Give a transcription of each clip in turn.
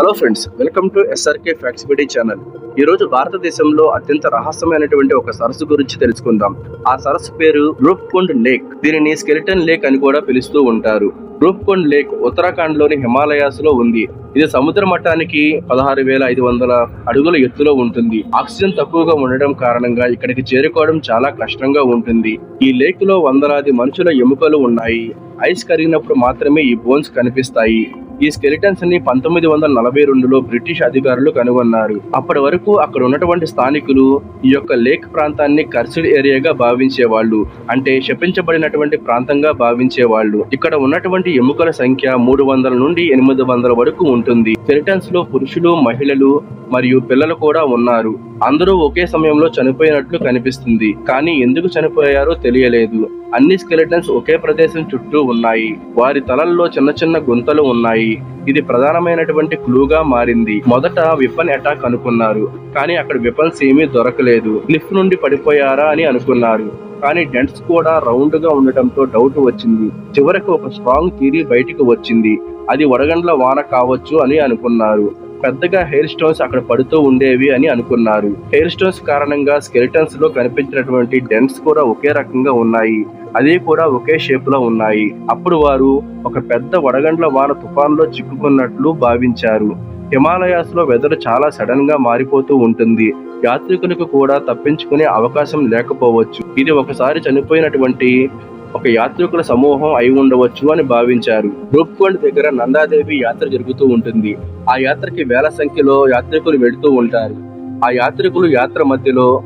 Hello friends welcome to SRK facts buddy channel ఈ రోజు భారతదేశంలో అత్యంత రహస్యమైనటువంటి ఒక సరస్సు గురించి తెలుసుకుందాం. ఆ సరస్సు పేరు రూప్కుండ్ లేక్. దీనిని స్కెలిటన్ లేక్ అని కూడా పిలుస్తూ ఉంటారు. రూప్కుండ్ లేక్ ఉత్తరాఖండ్లోని హిమాలయాస్లో ఉంది. ఇది సముద్ర మట్టానికి పదహారు వేల ఐదు వందల అడుగుల ఎత్తులో ఉంటుంది. ఆక్సిజన్ తక్కువగా ఉండడం కారణంగా ఇక్కడికి చేరుకోవడం చాలా కష్టంగా ఉంటుంది. ఈ లేక్లో వందలాది మనుషుల ఎముకలు ఉన్నాయి. ఐస్ కరిగినప్పుడు మాత్రమే ఈ బోన్స్ కనిపిస్తాయి. ఈ స్కెలిటన్స్ని పంతొమ్మిది వందల నలభై రెండులో బ్రిటిష్ అధికారులు కనుగొన్నారు. అప్పటి వరకు అక్కడ ఉన్నటువంటి స్థానికులు ఈ యొక్క లేక్ ప్రాంతాన్ని కర్సిడ్ ఏరియాగా భావించేవాళ్ళు. అంటే శపించబడినటువంటి ప్రాంతంగా భావించేవాళ్ళు. ఇక్కడ ఉన్నటువంటి ఎముకల సంఖ్య మూడు వందల నుండి ఎనిమిది వందల వరకు ఉంటుంది. స్కెలిటన్స్లో పురుషులు మహిళలు మరియు పిల్లలు కూడా ఉన్నారు. అందరూ ఒకే సమయంలో చనిపోయినట్లు కనిపిస్తుంది. కానీ ఎందుకు చనిపోయారో తెలియలేదు. అన్ని స్కెలిటన్స్ ఒకే ప్రదేశం చుట్టూ ఉన్నాయి. వారి తలల్లో చిన్న చిన్న గుంతలు ఉన్నాయి. ఇది ప్రధానమైనటువంటి క్లూగా మారింది. మొదట విపన్ అటాక్ అనుకున్నారు. కానీ అక్కడ విపన్స్ ఏమీ దొరకలేదు. క్లిఫ్ నుండి పడిపోయారా అని అనుకున్నారు. కానీ డెంట్స్ కూడా రౌండ్గా ఉండటంతో డౌట్ వచ్చింది. చివరకు ఒక స్ట్రాంగ్ థీరీ బయటికి వచ్చింది. అది వడగండ్ల వాన కావచ్చు అని అనుకున్నారు. పెద్దగా హెయిర్ స్టోన్స్ అక్కడ పడుతూ ఉండేవి అని అనుకున్నారు. హెయిర్ స్టోన్స్ కారణంగా స్కెలిటన్స్లో కనిపించినటువంటి డెన్స్ కూడా ఒకే రకంగా ఉన్నాయి. అది కూడా ఒకే షేప్లో ఉన్నాయి. అప్పుడు వారు ఒక పెద్ద వడగండ్ల వాన తుఫాన్లో చిక్కుకున్నట్లు భావించారు. హిమాలయాస్లో వెదర్ చాలా సడన్గా మారిపోతూ ఉంటుంది. యాత్రికులకు కూడా తప్పించుకునే అవకాశం లేకపోవచ్చు. ఇది ఒకసారి చనిపోయినటువంటి ఒక యాత్రికుల సమూహం అయి ఉండవచ్చు అని భావించారు. రూప్కొండ దగ్గర నందాదేవి యాత్ర జరుగుతూ ఉంటుంది. ఆ యాత్రకి వేల సంఖ్యలో యాత్రికులు వెళుతూ ఉంటారు. ఆ యాత్రికులు యాత్ర మధ్యలో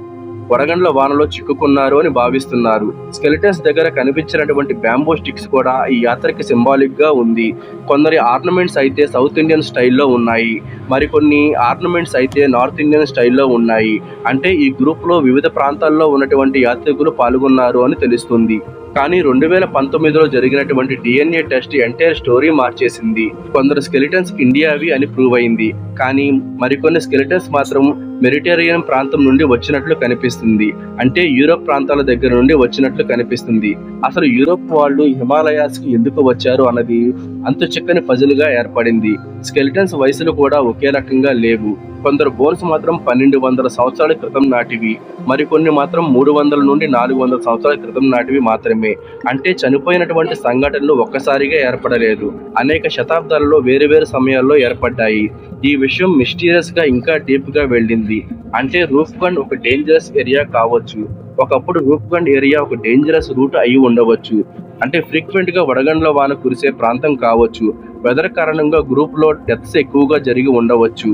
వడగండ్ల వానలో చిక్కుకున్నారు అని భావిస్తున్నారు. స్కెలిటన్స్ దగ్గర కనిపించినటువంటి బ్యాంబో స్టిక్స్ కూడా ఈ యాత్రకి సింబాలిక్గా ఉంది. కొందరి ఆర్నమెంట్స్ అయితే సౌత్ ఇండియన్ స్టైల్లో ఉన్నాయి. మరికొన్ని ఆర్నమెంట్స్ అయితే నార్త్ ఇండియన్ స్టైల్లో ఉన్నాయి. అంటే ఈ గ్రూప్లో వివిధ ప్రాంతాల్లో ఉన్నటువంటి యాత్రికులు పాల్గొన్నారు అని తెలుస్తుంది. కానీ రెండు వేల పంతొమ్మిదిలో జరిగినటువంటి డిఎన్ఏ టెస్ట్ ఎంటైర్ స్టోరీ మార్చేసింది. కొందరు స్కెలిటన్స్ ఇండియావి అని ప్రూవ్ అయింది. కానీ మరికొన్ని స్కెలిటన్స్ మాత్రం మెరిటేరియన్ ప్రాంతం నుండి వచ్చినట్లు కనిపిస్తుంది. అంటే యూరోప్ ప్రాంతాల దగ్గర నుండి వచ్చినట్లు కనిపిస్తుంది. అసలు యూరోప్ వాళ్ళు హిమాలయాస్కి ఎందుకు వచ్చారు అన్నది అంతు చిక్కని పజిల్గా ఏర్పడింది. స్కెలిటన్స్ వయసులు కూడా ఒకే రకంగా లేవు. కొందరు బోన్స్ మాత్రం పన్నెండు వందల సంవత్సరాల క్రితం నాటివి. మరికొన్ని మాత్రం మూడు వందల నుండి నాలుగు వందల సంవత్సరాల క్రితం నాటివి మాత్రమే. అంటే చనిపోయినటువంటి సంఘటనలు ఒక్కసారిగా ఏర్పడలేదు. అనేక శతాబ్దాలలో వేరు వేరు సమయాల్లో ఏర్పడ్డాయి. ఈ విషయం మిస్టీరియస్గా ఇంకా డీప్గా వెళ్ళింది ఉంది. అంటే రూఫ్గండ్ ఒక డేంజరస్ ఏరియా కావచ్చు. ఒకప్పుడు రూప్గండ్ ఏరియా ఒక డేంజరస్ రూట్ అయి ఉండవచ్చు. అంటే ఫ్రీక్వెంట్గా వడగండ్ల వాన కురిసే ప్రాంతం కావచ్చు. వెదర్ కారణంగా గ్రూప్లో డెత్స్ ఎక్కువగా జరిగి ఉండవచ్చు.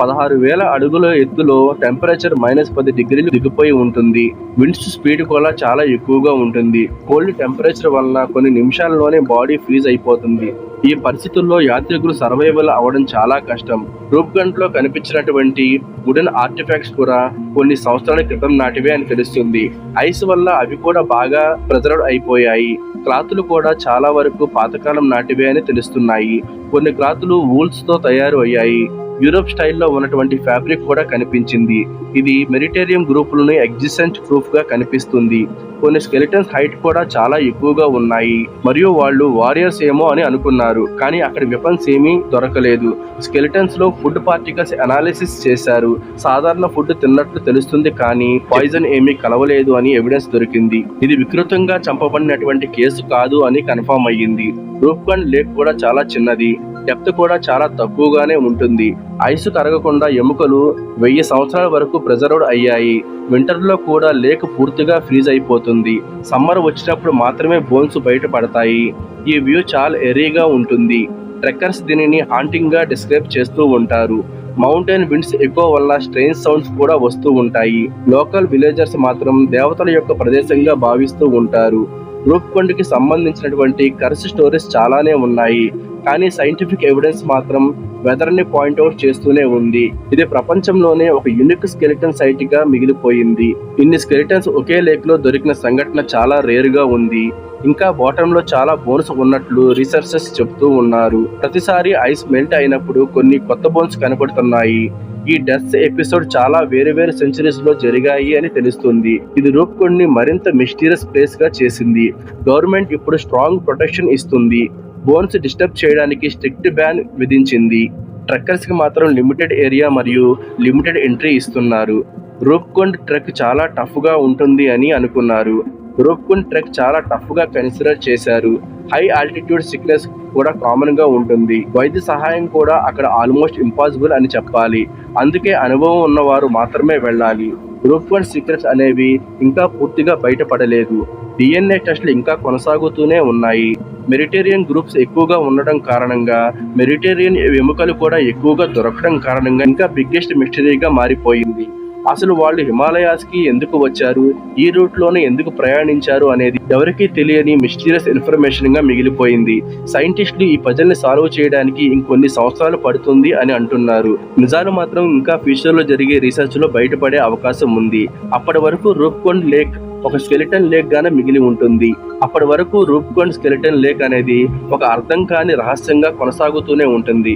పదహారు వేల అడుగుల ఎత్తులో టెంపరేచర్ మైనస్ పది డిగ్రీలు దిగిపోయి ఉంటుంది. విండ్స్ స్పీడ్ కూడా చాలా ఎక్కువగా ఉంటుంది. కోల్డ్ టెంపరేచర్ వలన కొన్ని నిమిషాల్లోనే బాడీ ఫ్రీజ్ అయిపోతుంది. ఈ పరిస్థితుల్లో యాత్రికులు సర్వైవల్ అవడం చాలా కష్టం. రూప్గండ్లో కనిపించినటువంటి వుడెన్ ఆర్టిఫాక్ట్స్ కూడా కొన్ని సంవత్సరాల క్రితం నాటివే అని తెలుస్తుంది. ఐస్ వల్ల అవి కూడా బాగా ప్రిజర్వ్ అయిపోయాయి. క్లాతులు కూడా చాలా వరకు పాతకాలం నాటివే అని తెలుస్తున్నాయి. కొన్ని క్లాతులు వూల్స్తో తయారు అయ్యాయి. యూరోప్ స్టైల్లో ఉన్నటువంటి ఫ్యాబ్రిక్ కూడా కనిపించింది. ఇది మెరిటేరియం గ్రూపులను ఎగ్జిసెంట్ ప్రూఫ్గా కనిపిస్తుంది. కొన్ని స్కెలిటన్స్ హైట్ కూడా చాలా ఎక్కువగా ఉన్నాయి. మరియు వాళ్ళు వారియర్స్ ఏమో అని అనుకున్నారు. కానీ అక్కడ వెపన్స్ ఏమీ దొరకలేదు. స్కెలిటన్స్లో ఫుడ్ పార్టికల్స్ అనాలిసిస్ చేశారు. సాధారణ ఫుడ్ తిన్నట్లు తెలుస్తుంది కానీ పాయిజన్ ఏమీ కలవలేదు అని ఎవిడెన్స్ దొరికింది. ఇది వికృతంగా చంపబడినటువంటి కేసు కాదు అని కన్ఫర్మ్ అయ్యింది. రూప్గండ్ లేక్ కూడా చాలా చిన్నది. డెప్త్ కూడా చాలా తక్కువగానే ఉంటుంది. ఐస్ కరగకుండా ఎముకలు వెయ్యి సంవత్సరాల వరకు ప్రిజర్వ్డ్ అయ్యాయి. వింటర్లో కూడా లేక్ పూర్తిగా ఫ్రీజ్ అయిపోతుంది. సమ్మర్ వచ్చినప్పుడు మాత్రమే బోన్స్ బయటపడతాయి. ఈ వ్యూ చాలా ఎరీగా ఉంటుంది. ట్రెక్కర్స్ దీనిని హాంటింగ్గా డిస్క్రైబ్ చేస్తూ ఉంటారు. మౌంటైన్ విండ్స్ ఎక్కువ వల్ల స్ట్రెయిన్ సౌండ్స్ కూడా వస్తూ ఉంటాయి. లోకల్ విలేజర్స్ మాత్రం దేవతల యొక్క ప్రదేశంగా భావిస్తూ ఉంటారు. రూప్కొండకి సంబంధించినటువంటి కర్స్ స్టోరీస్ చాలానే ఉన్నాయి. కానీ సైంటిఫిక్ ఎవిడెన్స్ మాత్రం వెదర్ని పాయింట్అవుట్ చేస్తూనే ఉంది. ఇది ప్రపంచంలోనే ఒక యూనిక్ స్కెలిటన్ సైట్గా మిగిలిపోయింది. ఇన్ని స్కెలిటన్స్ ఒకే లేక్లో దొరికిన సంఘటన చాలా రేర్గా ఉంది. ఇంకా బాటమ్లో చాలా బోన్స్ ఉన్నట్లు రీసెర్చర్స్ చెప్తూ ఉన్నారు. ప్రతిసారి ఐస్ మెల్ట్ అయినప్పుడు కొన్ని కొత్త బోన్స్ కనపడుతున్నాయి. ఈ డెత్ ఎపిసోడ్ చాలా వేరు వేరు సెంచరీస్లో జరిగాయి అని తెలుస్తుంది. ఇది రూప్కొండ్ని మరింత మిస్టీరియస్ ప్లేస్గా చేసింది. గవర్నమెంట్ ఇప్పుడు స్ట్రాంగ్ ప్రొటెక్షన్ ఇస్తుంది. బోన్స్ డిస్టర్బ్ చేయడానికి స్ట్రిక్ట్ బ్యాన్ విధించింది. ట్రక్కర్స్కి మాత్రం లిమిటెడ్ ఏరియా మరియు లిమిటెడ్ ఎంట్రీ ఇస్తున్నారు. రూప్కొండ్ ట్రెక్ చాలా టఫ్గా ఉంటుంది అని అనుకున్నారు. రూప్కొండ్ ట్రెక్ చాలా టఫ్గా కన్సిడర్ చేశారు. హై ఆల్టిట్యూడ్ సిక్నెస్ కూడా కామన్గా ఉంటుంది. వైద్య సహాయం కూడా అక్కడ ఆల్మోస్ట్ ఇంపాసిబుల్ అని చెప్పాలి. అందుకే అనుభవం ఉన్నవారు మాత్రమే వెళ్ళాలి. రూప్కొండ్ సిక్నెస్ అనేవి ఇంకా పూర్తిగా బయటపడలేదు. డిఎన్ఏ టెస్టులు ఇంకా కొనసాగుతూనే ఉన్నాయి. మెరిటేరియన్ గ్రూప్స్ ఎక్కువగా ఉండడం కారణంగా మెరిటేరియన్ ఎముకలు కూడా ఎక్కువగా దొరకడం కారణంగా ఇంకా బిగ్గెస్ట్ మిస్టరీగా మారిపోయింది. అసలు వాళ్ళు హిమాలయాస్కి ఎందుకు వచ్చారు? ఈ రూట్లోనే ఎందుకు ప్రయాణించారు అనేది ఎవరికీ తెలియని మిస్టీరియస్ ఇన్ఫర్మేషన్గా మిగిలిపోయింది. సైంటిస్టులు ఈ పజల్ని సాల్వ్ చేయడానికి ఇంకొన్ని సంవత్సరాలు పడుతుంది అని అంటున్నారు. నిజాలు మాత్రం ఇంకా ఫ్యూచర్లో జరిగే రీసెర్చ్లో బయటపడే అవకాశం ఉంది. అప్పటి వరకు రూప్కొండ్ లేక్ ఒక స్కెలిటన్ లేక్ గానే మిగిలి ఉంటుంది. అప్పటి వరకు రూప్కొండ్ స్కెలిటన్ లేక్ అనేది ఒక అర్థం కాని రహస్యంగా కొనసాగుతూనే ఉంటుంది.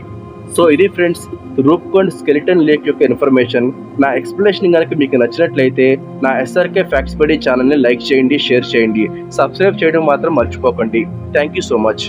సో ఇది ఫ్రెండ్స్ రూప్కొండ్ స్కెలిటన్ లేక్ యొక్క ఇన్ఫర్మేషన్ నా ఎక్స్ప్లెనేషన్ కనుక మీకు నచ్చినట్లయితే నా ఎస్ఆర్కే ఫ్యాక్స్ బడీ ఛానల్ని లైక్ చేయండి షేర్ చేయండి. సబ్స్క్రైబ్ చేయడం మాత్రం మర్చిపోకండి. Thank you so much